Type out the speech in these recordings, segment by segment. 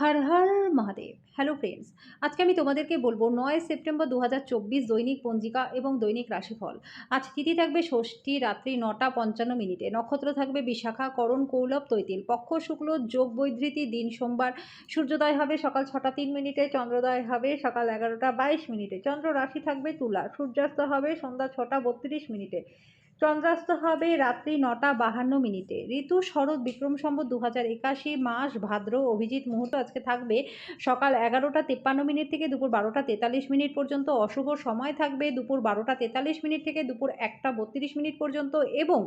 হর Har Mahadev. Hello friends আজকে আমি তোমাদেরকে বলব নয় সেপ্টেম্বর দু হাজার চব্বিশ দৈনিক পঞ্জিকা এবং দৈনিক রাশিফল। আজ তিথি থাকবে ষষ্ঠী, রাত্রি নটা পঞ্চান্ন মিনিটে। নক্ষত্র থাকবে বিশাখা, করণ, কৌলভ, তৈতিল। পক্ষ, শুক্ল, যোগ বৈধৃতি দিন, সোমবার। সূর্যোদয় হবে সকাল ছটা তিন মিনিটে, চন্দ্রোদয় হবে সকাল এগারোটা বাইশ মিনিটে। চন্দ্র রাশি থাকবে তুলা। সূর্যাস্ত হবে সন্ধ্যা ছটা বত্রিশ মিনিটে। চন্দ্রাস্ত হবে রাত্রি নটা বাহান্ন মিনিটে। ঋতু শরৎ বিক্রম সম্বত দু হাজার একাশি মাস, ভাদ্র, অভিজিৎ মুহূর্ত আজকে থাকবে সকাল এগারোটা তেপ্পান্ন মিনিট থেকে দুপুর বারোটা তেতাল্লিশ মিনিট পর্যন্ত। অশুভ সময় থাকবে দুপুর বারোটা তেতাল্লিশ মিনিট থেকে দুপুর একটা বত্রিশ মিনিট পর্যন্ত এবং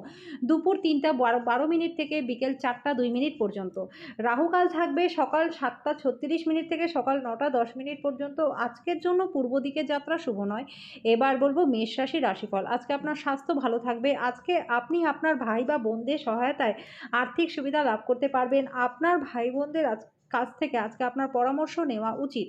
দুপুর তিনটা বারো বারো মিনিট থেকে বিকেল চারটা দুই মিনিট পর্যন্ত। রাহুকাল থাকবে সকাল সাতটা ছত্রিশ মিনিট থেকে সকাল নটা দশ মিনিট পর্যন্ত। আজকের জন্য পূর্ব দিকে যাত্রা শুভ নয়। এবার বলব মেষ রাশি রাশিফল। আজকে আপনার স্বাস্থ্য ভালো থাকবে। আজকে আপনি আপনার ভাই বা বোনদের সহায়তায় আর্থিক সুবিধা লাভ করতে পারবেন। আপনার ভাই বোনদের কাছ থেকে আজকে আপনার পরামর্শ নেওয়া উচিত।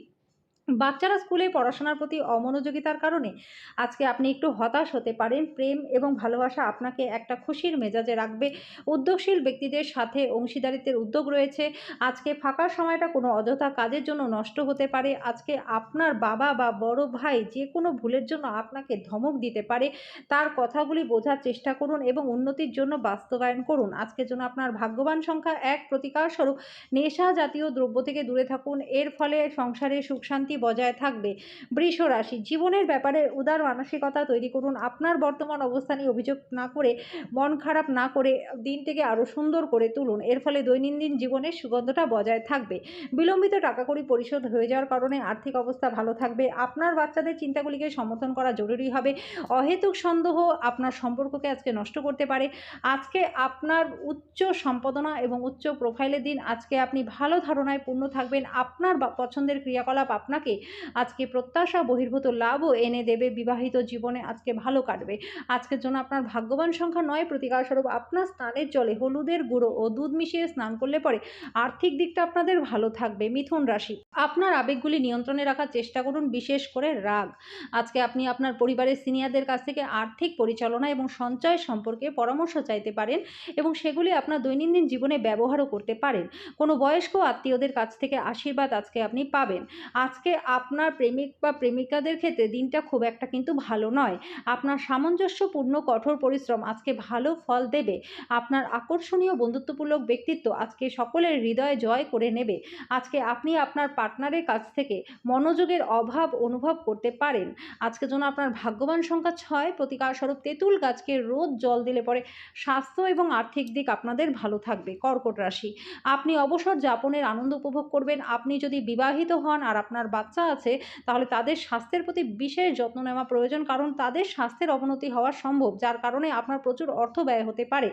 বাচ্চারা স্কুলে পড়াশোনার প্রতি অমনোযোগিতার কারণে আজকে আপনি একটু হতাশ হতে পারেন। প্রেম এবং ভালোবাসা আপনাকে একটা খুশির মেজাজে রাখবে। উদ্যোগশীল ব্যক্তিদের সাথে অংশীদারিত্বের উদ্যোগ রয়েছে। আজকে ফাঁকা সময়টা কোনো অযথা কাজের জন্য নষ্ট হতে পারে। আজকে আপনার বাবা বা বড় ভাই যে কোনো ভুলের জন্য আপনাকে ধমক দিতে পারে। তার কথাগুলি বোঝার চেষ্টা করুন এবং উন্নতির জন্য বাস্তবায়ন করুন। আজকের জন্য আপনার ভাগ্যবান সংখ্যা এক প্রতিকার স্বরূপ নেশা জাতীয় দ্রব্য থেকে দূরে থাকুন। এর ফলে সংসারে সুখ শান্তি বজায় থাকবে। বৃষ রাশি, জীবনের ব্যাপারে উদার মানসিকতা তৈরি করুন। আপনার বর্তমান অবস্থানে অভিযোগ না করে, মন খারাপ না করে দিনটিকে আরও সুন্দর করে তুলুন। এর ফলে দৈনন্দিন জীবনের সুগন্ধটা বজায় থাকবে। বিলম্বিত টাকা কড়ি পরিশোধ হয়ে যাওয়ার কারণে আর্থিক অবস্থা ভালো থাকবে। আপনার বাচ্চাদের চিন্তাগুলিকে সমর্থন করা জরুরি হবে। অহেতুক সন্দেহ আপনার সম্পর্ককে আজকে নষ্ট করতে পারে। আজকে আপনার উচ্চ সম্পাদনা এবং উচ্চ প্রোফাইলের দিন। আজকে আপনি ভালো ধারণায় পূর্ণ থাকবেন। আপনার পছন্দের ক্রিয়াকলাপ আপনাকে আজকে প্রত্যাশা, বহির্ভূত লাভও এনে দেবে বিবাহিত জীবনে। আজকে ভালো কাটবে। আজকের জন্য আপনার ভাগ্যবান সংখ্যা নয়। প্রতিকার স্বরূপ আপনার স্নানের জলে হলুদের গুঁড়ো ও দুধ মিশিয়ে স্নান করলে পরে আর্থিক দিকটা আপনাদের ভালো থাকবে। মিথুন রাশি। আপনার আবেগগুলি নিয়ন্ত্রণে রাখার চেষ্টা করুন, বিশেষ করে রাগ। আজকে আপনি আপনার পরিবারের সিনিয়রদের কাছ থেকে আর্থিক পরিচালনা এবং সঞ্চয় সম্পর্কে পরামর্শ চাইতে পারেন এবং সেগুলি আপনার দৈনন্দিন জীবনে ব্যবহারও করতে পারেন। কোনো বয়স্ক আত্মীয়দের কাছ থেকে আশীর্বাদ আজকে আপনি পাবেন। আজকে আপনার প্রেমিক বা প্রেমিকাদের ক্ষেত্রে দিনটা খুব একটা কিন্তু ভালো নয়। আপনার সামঞ্জস্যপূর্ণ কঠোর পরিশ্রম আজকে ভালো ফল দেবে। আপনার আকর্ষণীয় বন্ধুত্বমূলক ব্যক্তিত্ব আজকে সকলের হৃদয় জয় করে নেবে। আজকে আপনি আপনার পার্টনারের কাছ থেকে মনোযোগের অভাব অনুভব করতে পারেন। আজকে জন্য আপনার ভাগ্যবান সংখ্যা ছয়, প্রতিকার স্বরূপ তেঁতুল গাছকে রোজ জল দিলে পরে স্বাস্থ্য এবং আর্থিক দিক আপনাদের ভালো থাকবে। কর্কট রাশি, আপনি অবসর যাপনের আনন্দ উপভোগ করবেন। আপনি যদি বিবাহিত হন আর আপনার বাচ্চা আছে, তাহলে তাদের স্বাস্থ্যের প্রতি বিশেষ যত্ন নেওয়া প্রয়োজন। কারণ তাদের স্বাস্থ্যের অবনতি হওয়া সম্ভব, যার কারণে আপনার প্রচুর অর্থ ব্যয় হতে পারে।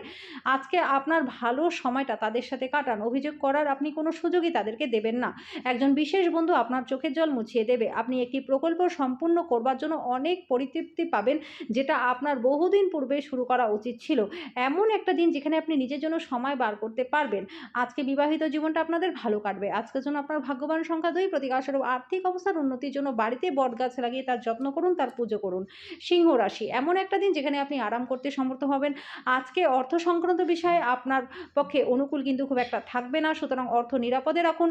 আজকে আপনার ভালো সময়টা তাদের সাথে কাটান। অভিযোগ করার আপনি কোনো সুযোগই তাদেরকে দেবেন না। একজন বিশেষ বন্ধু আপনার চোখের জল মুছিয়ে দেবে। আপনি একটি প্রকল্প সম্পূর্ণ করবার জন্য অনেক পরিতৃপ্তি পাবেন, যেটা আপনার বহুদিন পূর্বে শুরু করা উচিত ছিল। এমন একটা দিন যেখানে আপনি নিজের জন্য সময় বার করতে পারবেন। আজকে বিবাহিত জীবনটা আপনাদের ভালো কাটবে। আজকের জন্য আপনার ভাগ্যবান সংখ্যা দুই, প্রতিকার স্বরূপ আর্থিক অবস্থার উন্নতির জন্য বাড়িতে বটগাছ লাগিয়ে তার যত্ন করুন, তার পুজো করুন। সিংহ রাশি, এমন একটা দিন যেখানে আপনি আরাম করতে সমর্থ হবেন। আজকে অর্থ সংক্রান্ত বিষয়ে আপনার পক্ষে অনুকূল কিন্তু খুব একটা থাকবে না, সুতরাং অর্থ নিরাপদে রাখুন।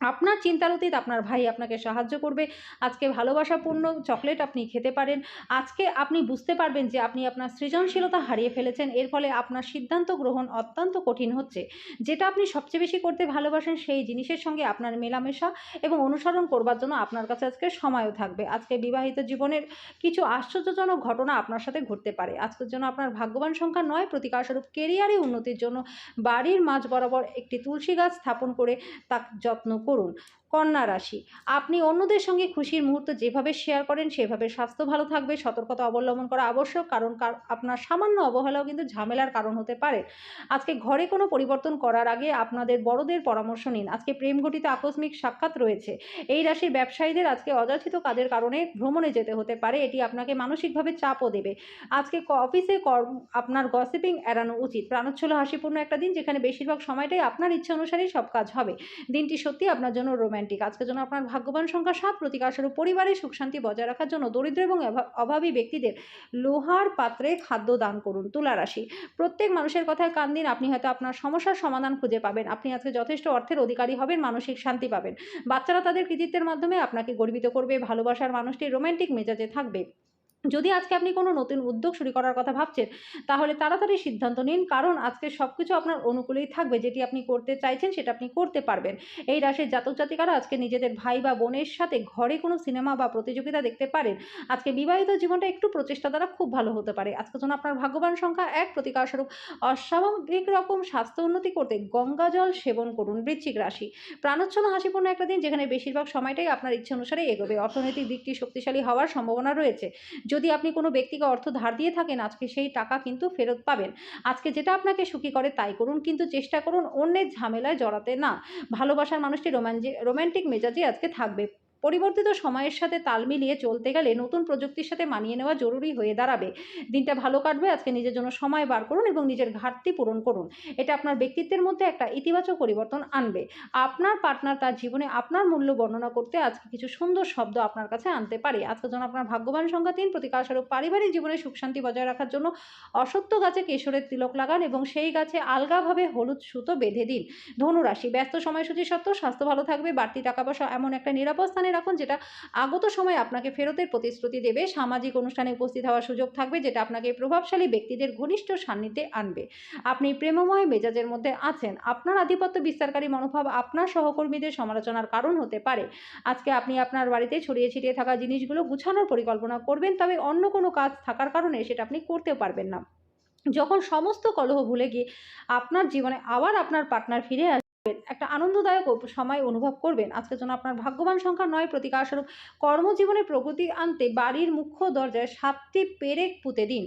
আপনার চিন্তার অতীত আপনার ভাই আপনাকে সাহায্য করবে। আজকে ভালোবাসাপূর্ণ চকলেট আপনি খেতে পারেন। আজকে আপনি বুঝতে পারবেন যে আপনি আপনার সৃজনশীলতা হারিয়ে ফেলেছেন। এর ফলে আপনার সিদ্ধান্ত গ্রহণ অত্যন্ত কঠিন হচ্ছে। যেটা আপনি সবচেয়ে বেশি করতে ভালোবাসেন সেই জিনিসের সঙ্গে আপনার মেলামেশা এবং অনুসরণ করবার জন্য আপনার কাছে আজকে সময়ও থাকবে। আজকে বিবাহিত জীবনের কিছু আশ্চর্যজনক ঘটনা আপনার সাথে ঘটতে পারে। আজকের জন্য আপনার ভাগ্যবান সংখ্যা নয়, প্রতিকারস্বরূপ কেরিয়ারে উন্নতির জন্য বাড়ির মাঝ বরাবর একটি তুলসী গাছ স্থাপন করে তা যত্ন করুন। কন্যা রাশি। আপনি অন্যদের সঙ্গে খুশির মুহূর্ত যেভাবে শেয়ার করেন, সেভাবে স্বাস্থ্য ভালো থাকবে, সতর্কতা অবলম্বন করা আবশ্যক, কারণ কার- আপনার সামান্য অবহেলাও কিন্তু ঝামেলার কারণ হতে পারে। আজকে ঘরে কোনো পরিবর্তন করার আগে আপনাদের বড়দের পরামর্শ নিন। আজকে প্রেম ঘটিত আকস্মিক সাক্ষাৎ রয়েছে। এই রাশির ব্যবসায়ীদের আজকে অযাচিত কাজের কারণে ভ্রমণে যেতে হতে পারে। এটি আপনাকে মানসিকভাবে চাপও দেবে। আজকে অফিসে আপনার গসিপিং এড়ানো উচিত। প্রাণোচ্ছল হাসিপূর্ণ একটা দিন, যেখানে বেশিরভাগ সময়টাই আপনার ইচ্ছা অনুসারেই সব কাজ হবে। দিনটি সত্যি আপনার জন্য রোম্যান্টিক রোম্যান্টিক আজকের জন্য আপনার ভাগ্যবান সংখ্যা সাত প্রতিকারস্বরূপ পরিবারের সুখ শান্তি বজায় রাখার জন্য দরিদ্র এবং অভাবী ব্যক্তিদের লোহার পাত্রে খাদ্য দান করুন তুলা রাশি। প্রত্যেক মানুষের কথায় কান দিন, আপনি হয়তো আপনার সমস্যার সমাধান খুঁজে পাবেন। আপনি আজকে যথেষ্ট অর্থের অধিকারী হবেন, মানসিক শান্তি পাবেন। বাচ্চারা তাদের কৃতিত্বের মাধ্যমে আপনাকে গর্বিত করবে, ভালোবাসার মানুষটি রোম্যান্টিক মেজাজে থাকবে। যদি আজকে আপনি কোনো নতুন উদ্যোগ শুরু করার কথা ভাবছেন, তাহলে তাড়াতাড়ি সিদ্ধান্ত নিন। কারণ আজকে সব কিছু আপনার অনুকূলেই থাকবে। যেটি আপনি করতে চাইছেন, সেটা আপনি করতে পারবেন। এই রাশির জাতক জাতিকারা আজকে নিজেদের ভাই বা বোনের সাথে ঘরে কোনো সিনেমা বা প্রতিযোগিতা দেখতে পারেন। আজকে বিবাহিত জীবনটা একটু প্রচেষ্টা দ্বারা খুব ভালো হতে পারে। আজকে জন্য আপনার ভাগ্যবান সংখ্যা এক, প্রতিকারস্বরূপ অস্বাভাবিক রকম স্বাস্থ্য উন্নতি করতে গঙ্গা জল সেবন করুন বৃশ্চিক রাশি। প্রাণোচ্ছন্ন হাসিপূর্ণ একটা দিন, যেখানে বেশিরভাগ সময়টাই আপনার ইচ্ছে অনুসারে এগোবে। অর্থনৈতিক দিকটি শক্তিশালী হওয়ার সম্ভাবনা রয়েছে। যদি আপনি কোনো ব্যক্তিকে অর্থ ধার দিয়ে থাকেন, আজকে সেই টাকা কিন্তু ফেরত পাবেন। আজকে যেটা আপনাকে সুখী করে, তাই করুন, কিন্তু চেষ্টা করুন অন্যের ঝামেলায় জড়াতে না। ভালোবাসার মানুষটি রোম্যান্টি রোম্যান্টিক মেজাজে আজকে থাকবে। পরিবর্তিত সময়ের সাথে তাল মিলিয়ে চলতে গেলে নতুন প্রযুক্তির সাথে মানিয়ে নেওয়া জরুরি হয়ে দাঁড়াবে। দিনটা ভালো কাটবে, আজকে নিজের জন্য সময় বার করুন এবং নিজের ঘাটতি পূরণ করুন। এটা আপনার ব্যক্তিত্বের মধ্যে একটা ইতিবাচক পরিবর্তন আনবে। আপনার পার্টনার তার জীবনে আপনার মূল্য বর্ণনা করতে আজকে কিছু সুন্দর শব্দ আপনার কাছে আনতে পারে। আজকে যেন আপনার ভাগ্যবান সংখ্যা তিন প্রতিকারস্বরূপ পারিবারিক জীবনে সুখ শান্তি বজায় রাখার জন্য অসত্য গাছে কেশরের তিলক লাগান এবং সেই গাছে আলগাভাবে হলুদ সুতো বেঁধে দিন। ধনুরাশি, ব্যস্ত সময়সূচি সত্ত্বেও স্বাস্থ্য ভালো থাকবে, বাড়তি টাকা পয়সা এমন একটা নিরাপদ স্থানে রাখুন, যেটা আগত সময় আপনাকে ফেরতের প্রতিশ্রুতি দেবে। সামাজিক অনুষ্ঠানে উপস্থিত হওয়ার সুযোগ থাকবে, যেটা আপনাকে প্রভাবশালী ব্যক্তিদের ঘনিষ্ঠ সান্নিধ্যে আনবে। আপনি প্রেমময় মেজাজের মধ্যে আছেন। আপনার আধিপত্য বিস্তারকারী মনোভাব আপনার সহকর্মীদের সমালোচনার কারণ হতে পারে। আজকে আপনি আপনার বাড়িতে ছড়িয়ে ছিটিয়ে থাকা জিনিসগুলো গুছানোর পরিকল্পনা করবেন, তবে অন্য কোনো কাজ থাকার কারণে সেটা আপনি করতে পারবেন না। যখন সমস্ত কলহ ভুলে গিয়ে আপনার জীবনে আবার আপনার পার্টনার ফিরে আসবেন একটা আনন্দদায়ক সময় অনুভব করবেন। আজকের জন্য আপনার ভাগ্যবান সংখ্যা নয়, প্রতিকারস্বরূপ কর্মজীবনে প্রগতি আনতে বাড়ির মুখ্য দরজায় সাতটি পেরেক পুঁতে দিন।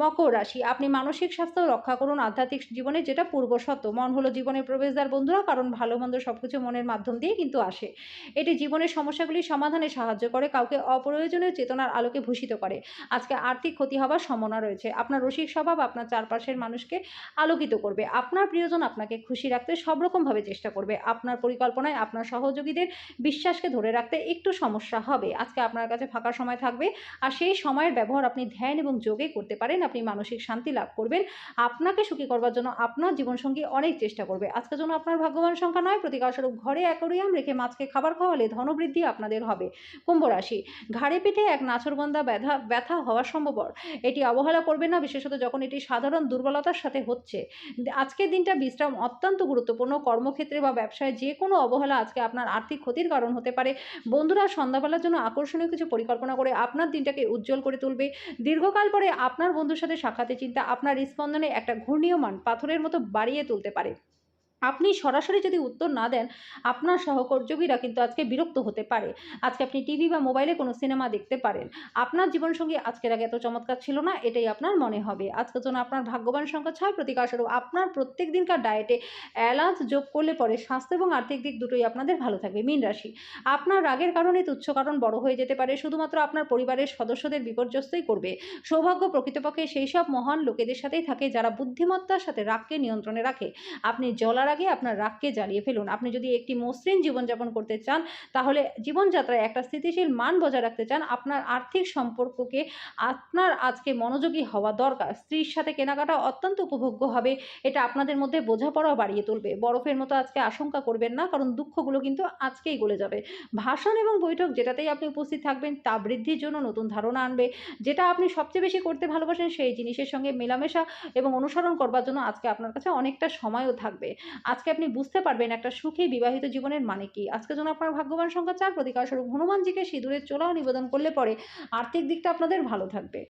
মকর রাশি। আপনি মানসিক স্বাস্থ্য রক্ষা করুন, আধ্যাত্মিক জীবনে যেটা পূর্বশত মন হলো জীবনের প্রবেশদ্বার বন্ধুরা, কারণ ভালো মন্দ সব কিছু মনের মাধ্যম দিয়ে কিন্তু আসে। এটি জীবনের সমস্যাগুলি সমাধানে সাহায্য করে, কাউকে অপ্রয়োজনীয় চেতনার আলোকে ভূষিত করে। আজকে আর্থিক ক্ষতি হওয়ার সম্ভাবনা রয়েছে। আপনার রসিক স্বভাব আপনার চারপাশের মানুষকে আলোকিত করবে। আপনার প্রিয়জন আপনাকে খুশি রাখতে সব রকমভাবে চেষ্টা করবে। আপনার পরিকল্পনায় আপনার সহযোগীদের বিশ্বাসকে ধরে রাখতে একটু সমস্যা হবে। আজকে আপনার কাছে ফাঁকা সময় থাকবে, আর সেই সময়ের ব্যবহার আপনি ধ্যান এবং যোগে করতে পারেন। আপনি মানসিক শান্তি লাভ করবেন। আপনাকে সুখী করবার জন্য আপনার জীবনসঙ্গী অনেক চেষ্টা করবে। আজকের জন্য আপনার ভাগ্যবান সংখ্যা নয়, প্রতিকারস্বরূপ ঘরে অ্যাকোরিয়াম রেখে মাছকে খাবার খাওয়ালে ধনবৃদ্ধি আপনাদের হবে। কুম্ভ রাশি, ঘাড়ে পিঠে এক নাছরবন্দা ব্যথা ব্যথা হওয়া সম্ভবর এটি অবহেলা করবেন না, বিশেষত যখন এটি সাধারণ দুর্বলতার সাথে হচ্ছে। আজকের দিনটা বিশ্রাম অত্যন্ত গুরুত্বপূর্ণ। কর্মক্ষেত্রে বা ব্যবসায় যে কোনো অবহেলা আজকে আপনার আর্থিক ক্ষতির কারণ হতে পারে। বন্ধুরা, সন্ধ্যাবেলার জন্য আকর্ষণীয় কিছু পরিকল্পনা করে আপনার দিনটাকে উজ্জ্বল করে তুলবে। দীর্ঘকাল পরে আপনার বন্ধুর সাথে সাক্ষাতের চিন্তা আপনার স্পন্দনে একটা ঘূর্ণীয়মান পাথরের মতো বাড়িয়ে তুলতে পারে। আপনি সরাসরি যদি উত্তর না দেন, আপনার সহকর্মীরা কিন্তু আজকে বিরক্ত হতে পারে। আজকে আপনি টিভি বা মোবাইলে কোনো সিনেমা দেখতে পারেন। আপনার জীবনসঙ্গী আজকের আগে এত চমৎকার ছিল না, এটাই আপনার মনে হবে। আজকের জন্য আপনার ভাগ্যবান সংখ্যা ছয় প্রতিকারস্বরূপ আপনার প্রত্যেক দিনকার ডায়েটে এলাচ যোগ করলে পরে স্বাস্থ্য এবং আর্থিক দিক দুটোই আপনাদের ভালো থাকবে। মীন রাশি, আপনার রাগের কারণে তুচ্ছ কারণ বড় হয়ে যেতে পারে, শুধুমাত্র আপনার পরিবারের সদস্যদের বিপর্যস্তই করবে। সৌভাগ্য প্রকৃতপক্ষে সেই সব মহান লোকেদের সাথেই থাকে, যারা বুদ্ধিমত্তার সাথে রাগকে নিয়ন্ত্রণে রাখে। আপনি জ্বলার আগে আপনার রাগকে জ্বালিয়ে ফেলুন। আপনি যদি একটি মসৃণ জীবনযাপন করতে চান, তাহলে জীবনযাত্রায় একটা স্থিতিশীল মান বজায় রাখতে চান। আপনার আর্থিক সম্পর্ককে, আপনার আজকে মনোযোগী হওয়া দরকার। স্ত্রীর সাথে কেনাকাটা অত্যন্ত উপভোগ্য হবে। এটা আপনাদের মধ্যে বোঝাপড়াও বাড়িয়ে তুলবে। বরফের মতো আজকে আশঙ্কা করবেন না, কারণ দুঃখগুলো কিন্তু আজকেই গলে যাবে। ভাষণ এবং বৈঠক যেটাতেই আপনি উপস্থিত থাকবেন, তা বৃদ্ধির জন্য নতুন ধারণা আনবে। যেটা আপনি সবচেয়ে বেশি করতে ভালোবাসেন, সেই জিনিসের সঙ্গে মেলামেশা এবং অনুসরণ করবার জন্য আজকে আপনার কাছে অনেকটা সময়ও থাকবে। আজকে আপনি বুঝতে পারবেন একটা সুখী বিবাহিত জীবনের মানে কি। আজকে যেন আপনার ভাগ্যবান সংখ্যা চার প্রতিকারস্বরূপ হনুমানজিকে সিঁদুরের চোলাও নিবেদন করলে পরে আর্থিক দিকটা আপনাদের ভালো থাকবে।